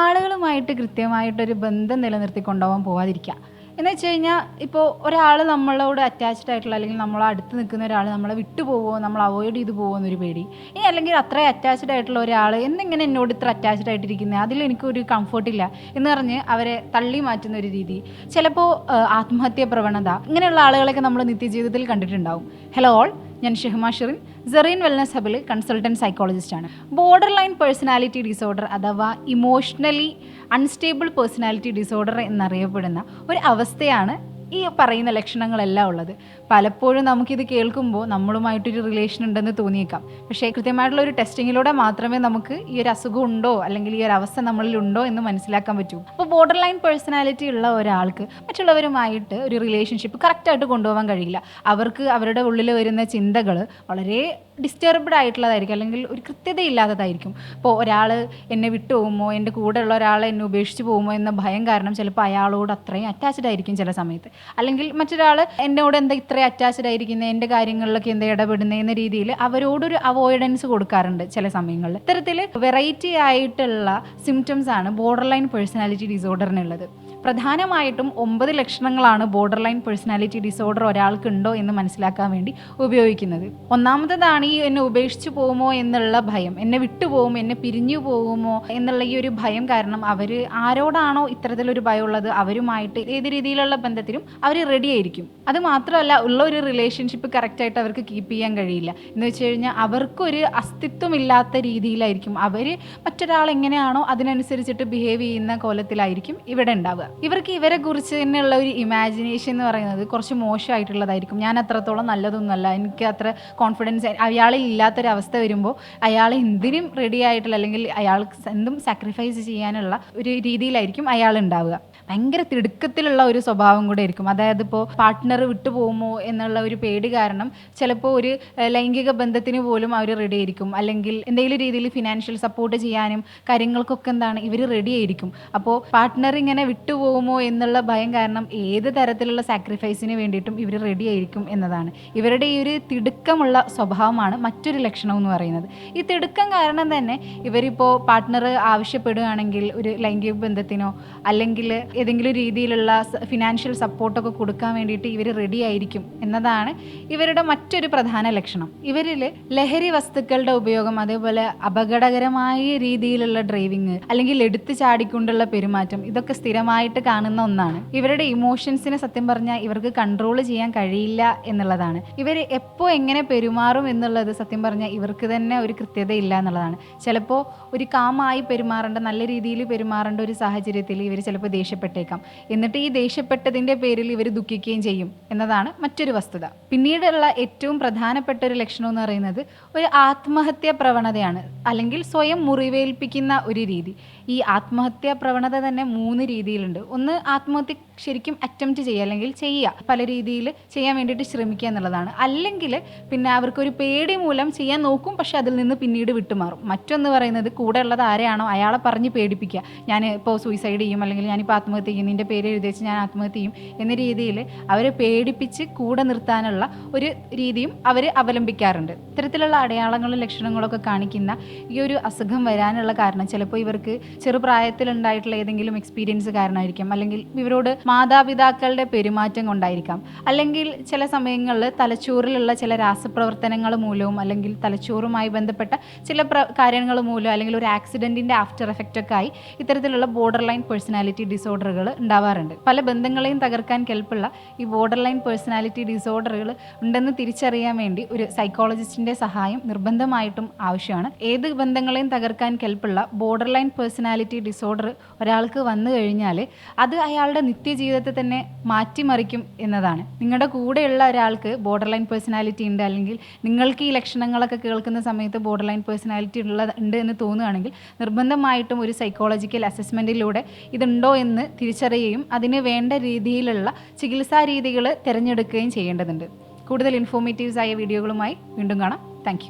ആളുകളുമായിട്ട് കൃത്യമായിട്ടൊരു ബന്ധം നിലനിർത്തി പോവാതിരിക്കുക. എന്ന് വെച്ച് കഴിഞ്ഞാൽ ഇപ്പോൾ ഒരാൾ നമ്മളോട് അറ്റാച്ച്ഡ് ആയിട്ടുള്ള അല്ലെങ്കിൽ നമ്മളെ അടുത്ത് നിൽക്കുന്ന ഒരാൾ നമ്മളെ വിട്ടു നമ്മൾ അവോയ്ഡ് ചെയ്ത് പോകുമോ എന്നൊരു പേടി. ഇനി അല്ലെങ്കിൽ അത്ര അറ്റാച്ച്ഡ് ആയിട്ടുള്ള ഒരാൾ എന്നിങ്ങനെ എന്നോട് ഇത്ര അറ്റാച്ച്ഡ് ആയിട്ടിരിക്കുന്നത് അതിൽ എനിക്കൊരു കംഫർട്ടില്ല എന്ന് പറഞ്ഞ് അവരെ തള്ളി മാറ്റുന്ന ഒരു രീതി. ചിലപ്പോൾ ആത്മഹത്യ പ്രവണത ഇങ്ങനെയുള്ള ആളുകളൊക്കെ നമ്മൾ നിത്യജീവിതത്തിൽ കണ്ടിട്ടുണ്ടാവും. ഹലോ ഓൾ ഞാൻ ഷെഹ്മ ഷെറിൻ സെറീൻ വെൽനസ് ഹബിൽ കൺസൾട്ടന്റ് സൈക്കോളജിസ്റ്റ് ആണ്. ബോർഡർ ലൈൻ പേഴ്സണാലിറ്റി ഡിസോർഡർ അഥവാ ഇമോഷണലി അൺസ്റ്റേബിൾ പേഴ്സണാലിറ്റി ഡിസോർഡർ എന്നറിയപ്പെടുന്ന ഒരു അവസ്ഥയാണ് ഈ പറയുന്ന ലക്ഷണങ്ങളെല്ലാം ഉള്ളത്. പലപ്പോഴും നമുക്കിത് കേൾക്കുമ്പോൾ നമ്മളുമായിട്ടൊരു റിലേഷൻ ഉണ്ടെന്ന് തോന്നിയേക്കാം. പക്ഷേ കൃത്യമായിട്ടുള്ള ഒരു ടെസ്റ്റിങ്ങിലൂടെ മാത്രമേ നമുക്ക് ഈ ഒരു അസുഖം ഉണ്ടോ? അല്ലെങ്കിൽ ഈ ഒരു അവസ്ഥ നമ്മളിൽ ഉണ്ടോ എന്ന് മനസ്സിലാക്കാൻ പറ്റൂ. അപ്പോൾ ബോർഡർ ലൈൻ പേഴ്സണാലിറ്റി ഉള്ള ഒരാൾക്ക് മറ്റുള്ളവരുമായിട്ട് ഒരു റിലേഷൻഷിപ്പ് കറക്റ്റായിട്ട് കൊണ്ടുപോകാൻ കഴിയില്ല. അവർക്ക് അവരുടെ ഉള്ളിൽ വരുന്ന ചിന്തകൾ വളരെ ഡിസ്റ്റർബ്ഡ് ആയിട്ടുള്ളതായിരിക്കും. അല്ലെങ്കിൽ ഒരു കൃത്യതയില്ലാത്തതായിരിക്കും. ഇപ്പോൾ ഒരാൾ എന്നെ വിട്ടു പോകുമോ എന്റെ ഉള്ള ഒരാൾ എന്നെ ഉപേക്ഷിച്ച് പോകുമോ എന്ന ഭയം കാരണം ചിലപ്പോൾ അയാളോട് അത്രയും അറ്റാച്ച്ഡ് ആയിരിക്കും ചില സമയത്ത്. അല്ലെങ്കിൽ മറ്റൊരാൾ എന്നോട് എന്താ ഇത്രയും അറ്റാച്ച്ഡ് ആയിരിക്കുന്നത് എന്റെ കാര്യങ്ങളിലൊക്കെ എന്താ ഇടപെടുന്നത് എന്ന രീതിയിൽ അവരോടൊരു അവോയ്ഡൻസ് കൊടുക്കാറുണ്ട് ചില സമയങ്ങളിൽ. ഇത്തരത്തിൽ വെറൈറ്റി ആയിട്ടുള്ള സിംറ്റംസ് ആണ് ബോർഡർ ലൈൻ പേഴ്സണാലിറ്റി ഡിസോർഡറിനുള്ളത് പ്രധാനമായിട്ടും ഒമ്പത് ലക്ഷണങ്ങളാണ് ബോർഡർ ലൈൻ പേഴ്സണാലിറ്റി ഡിസോർഡർ ഒരാൾക്ക് ഉണ്ടോ എന്ന് മനസ്സിലാക്കാൻ വേണ്ടി ഉപയോഗിക്കുന്നത്. ഒന്നാമതാണ് ഈ എന്നെ ഉപേക്ഷിച്ച് പോകുമോ എന്നുള്ള ഭയം. എന്നെ വിട്ടുപോകും എന്നെ പിരിഞ്ഞു പോകുമോ എന്നുള്ള ഈ ഒരു ഭയം കാരണം അവർ ആരോടാണോ ഇത്തരത്തിലൊരു ഭയമുള്ളത് അവരുമായിട്ട് ഏത് രീതിയിലുള്ള ബന്ധത്തിലും അവർ റെഡി ആയിരിക്കും. അത് മാത്രമല്ല ഉള്ള ഒരു റിലേഷൻഷിപ്പ് കറക്റ്റായിട്ട് അവർക്ക് കീപ്പ് ചെയ്യാൻ കഴിയില്ല. എന്ന് വെച്ച് കഴിഞ്ഞാൽ അവർക്കൊരു അസ്തിത്വമില്ലാത്ത രീതിയിലായിരിക്കും. അവർ മറ്റൊരാൾ എങ്ങനെയാണോ അതിനനുസരിച്ചിട്ട് ബിഹേവ് ചെയ്യുന്ന കോലത്തിലായിരിക്കും ഇവിടെ ഉണ്ടാവുക. ഇവർക്ക് ഇവരെ കുറിച്ച് തന്നെയുള്ള ഒരു ഇമാജിനേഷൻ എന്ന് പറയുന്നത് കുറച്ച് മോശമായിട്ടുള്ളതായിരിക്കും. ഞാൻ അത്രത്തോളം നല്ലതൊന്നുമല്ല. എനിക്ക് അത്ര കോൺഫിഡൻസ് അയാളിൽ ഇല്ലാത്തൊരവസ്ഥ വരുമ്പോൾ അയാൾ എന്തിനും റെഡി ആയിട്ടുള്ള അല്ലെങ്കിൽ അയാൾക്ക് എന്തും സാക്രിഫൈസ് ചെയ്യാനുള്ള ഒരു രീതിയിലായിരിക്കും അയാൾ ഉണ്ടാവുക. ഭയങ്കര തിടുക്കത്തിലുള്ള ഒരു സ്വഭാവം കൂടെ ആയിരിക്കും. അതായത് ഇപ്പോൾ പാർട്ട്ണർ വിട്ടു പോകുമോ എന്നുള്ള ഒരു പേടി കാരണം ചിലപ്പോൾ ഒരു ലൈംഗിക ബന്ധത്തിന് പോലും അവർ റെഡി ആയിരിക്കും. അല്ലെങ്കിൽ എന്തെങ്കിലും രീതിയിൽ ഫിനാൻഷ്യൽ സപ്പോർട്ട് ചെയ്യാനും കാര്യങ്ങൾക്കൊക്കെ എന്താണ് ഇവർ റെഡി ആയിരിക്കും. അപ്പോൾ പാർട്ട്ണർ ഇങ്ങനെ വിട്ടുപോകുമോ എന്നുള്ള ഭയം കാരണം ഏത് തരത്തിലുള്ള സാക്രിഫൈസിന് വേണ്ടിയിട്ടും ഇവർ റെഡി ആയിരിക്കും എന്നതാണ്. ഇവരുടെ ഈ ഒരു തിടുക്കമുള്ള സ്വഭാവമാണ് മറ്റൊരു ലക്ഷണം എന്ന് പറയുന്നത്. ഈ തിടുക്കം കാരണം തന്നെ ഇവരിപ്പോൾ പാർട്ട്ണർ ആവശ്യപ്പെടുകയാണെങ്കിൽ ഒരു ലൈംഗിക ബന്ധത്തിനോ അല്ലെങ്കിൽ ഏതെങ്കിലും രീതിയിലുള്ള ഫിനാൻഷ്യൽ സപ്പോർട്ടൊക്കെ കൊടുക്കാൻ വേണ്ടിയിട്ട് ഇവർ റെഡി ആയിരിക്കും എന്നതാണ് ഇവരുടെ മറ്റൊരു പ്രധാന ലക്ഷണം. ഇവരിൽ ലഹരി വസ്തുക്കളുടെ ഉപയോഗം അതേപോലെ അപകടകരമായ രീതിയിലുള്ള ഡ്രൈവിങ് അല്ലെങ്കിൽ എടുത്തു ചാടിക്കൊണ്ടുള്ള പെരുമാറ്റം ഇതൊക്കെ സ്ഥിരമായിട്ട് കാണുന്ന ഒന്നാണ്. ഇവരുടെ ഇമോഷൻസിനെ സത്യം പറഞ്ഞാൽ ഇവർക്ക് കൺട്രോൾ ചെയ്യാൻ കഴിയില്ല എന്നുള്ളതാണ്. ഇവർ എപ്പോൾ എങ്ങനെ പെരുമാറും എന്നുള്ളത് സത്യം പറഞ്ഞാൽ ഇവർക്ക് തന്നെ ഒരു കൃത്യതയില്ല എന്നുള്ളതാണ്. ചിലപ്പോൾ ഒരു കാമായി പെരുമാറേണ്ട നല്ല രീതിയിൽ പെരുമാറേണ്ട ഒരു സാഹചര്യത്തിൽ ഇവർ ചിലപ്പോൾ ദേഷ്യപ്പെട്ടേക്കാം എന്നിട്ട് ഈ ദേഷ്യപ്പെട്ടതിന്റെ പേരിൽ ഇവർ ദുഃഖിക്കുകയും ചെയ്യും എന്നതാണ് മറ്റൊരു വസ്തുത. പിന്നീടുള്ള ഏറ്റവും പ്രധാനപ്പെട്ട ഒരു ലക്ഷണം എന്ന് പറയുന്നത് ഒരു ആത്മഹത്യാ പ്രവണതയാണ് അല്ലെങ്കിൽ സ്വയം മുറിവേൽപ്പിക്കുന്ന ഒരു രീതി. ഈ ആത്മഹത്യാ പ്രവണത തന്നെ മൂന്ന് രീതിയിലുണ്ട്. ഒന്ന് ആത്മഹത്യ ശരിക്കും അറ്റംപ്റ്റ് ചെയ്യുക അല്ലെങ്കിൽ ചെയ്യുക. പല രീതിയിൽ ചെയ്യാൻ വേണ്ടിയിട്ട് ശ്രമിക്കുക എന്നുള്ളതാണ്. അല്ലെങ്കിൽ പിന്നെ അവർക്കൊരു പേടി മൂലം ചെയ്യാൻ നോക്കും പക്ഷെ അതിൽ നിന്ന് പിന്നീട് വിട്ടുമാറും. മറ്റൊന്ന് പറയുന്നത് കൂടെ ഉള്ളത് ആരെയാണോ? അയാളെ പറഞ്ഞ് പേടിപ്പിക്കുക. ഞാൻ ഇപ്പോൾ സൂയിസൈഡ് ചെയ്യും അല്ലെങ്കിൽ ഞാനിപ്പോൾ ആത്മഹത്യ ചെയ്യും. നിന്റെ പേര് എഴുതി വെച്ച് ഞാൻ ആത്മഹത്യ ചെയ്യും എന്ന രീതിയിൽ അവരെ പേടിപ്പിച്ച് കൂടെ നിർത്താനുള്ള ഒരു രീതിയും അവർ അവലംബിക്കാറുണ്ട്. ഇത്തരത്തിലുള്ള അടയാളങ്ങളും ലക്ഷണങ്ങളൊക്കെ കാണിക്കുന്ന ഈ ഒരു അസുഖം വരാനുള്ള കാരണം ചിലപ്പോൾ ഇവർക്ക് ചെറുപ്രായത്തിലുണ്ടായിട്ടുള്ള ഏതെങ്കിലും എക്സ്പീരിയൻസ് കാരണമായിരിക്കാം. അല്ലെങ്കിൽ ഇവരോട് മാതാപിതാക്കളുടെ പെരുമാറ്റം കൊണ്ടായിരിക്കാം. അല്ലെങ്കിൽ ചില സമയങ്ങളിൽ തലച്ചോറിലുള്ള ചില രാസപ്രവർത്തനങ്ങൾ മൂലവും അല്ലെങ്കിൽ തലച്ചോറുമായി ബന്ധപ്പെട്ട ചില കാര്യങ്ങൾ മൂലം അല്ലെങ്കിൽ ഒരു ആക്സിഡന്റിന്റെ ആഫ്റ്റർ എഫക്റ്റൊക്കെ ആയി ഇത്തരത്തിലുള്ള ബോർഡർ ലൈൻ പേഴ്സണാലിറ്റി ഡിസോർഡറുകൾ ഉണ്ടാവാറുണ്ട്. പല ബന്ധങ്ങളെയും തകർക്കാൻ കെൽപ്പുള്ള ഈ ബോർഡർ ലൈൻ പേഴ്സണാലിറ്റി ഡിസോർഡറുകൾ ഉണ്ടെന്ന് തിരിച്ചറിയാൻ വേണ്ടി ഒരു സൈക്കോളജിസ്റ്റിന്റെ സഹായം നിർബന്ധമായിട്ടും ആവശ്യമാണ്. ഏത് ബന്ധങ്ങളെയും തകർക്കാൻ കെൽപ്പുള്ള ബോർഡർ ലൈൻ പേഴ്സണാലിറ്റി ഡിസോർഡർ ഒരാൾക്ക് വന്നു കഴിഞ്ഞാൽ അത് അയാളുടെ നിത്യജീവിതത്തെ തന്നെ മാറ്റിമറിക്കും എന്നതാണ്. നിങ്ങളുടെ കൂടെയുള്ള ഒരാൾക്ക് ബോർഡർ ലൈൻ പേഴ്സണാലിറ്റി ഉണ്ട് അല്ലെങ്കിൽ നിങ്ങൾക്ക് ഈ ലക്ഷണങ്ങളൊക്കെ കേൾക്കുന്ന സമയത്ത് ബോർഡർ ലൈൻ പേഴ്സണാലിറ്റി ഉള്ള ഉണ്ട് എന്ന് തോന്നുകയാണെങ്കിൽ നിർബന്ധമായിട്ടും ഒരു സൈക്കോളജിക്കൽ അസസ്മെന്റിലൂടെ ഇതുണ്ടോ എന്ന് തിരിച്ചറിയുകയും അതിന് വേണ്ട രീതിയിലുള്ള ചികിത്സാ രീതികൾ തിരഞ്ഞെടുക്കുകയും ചെയ്യേണ്ടതുണ്ട്. കൂടുതൽ ഇൻഫോർമേറ്റീവ്സ് ആയ വീഡിയോകളുമായി വീണ്ടും കാണാം. താങ്ക്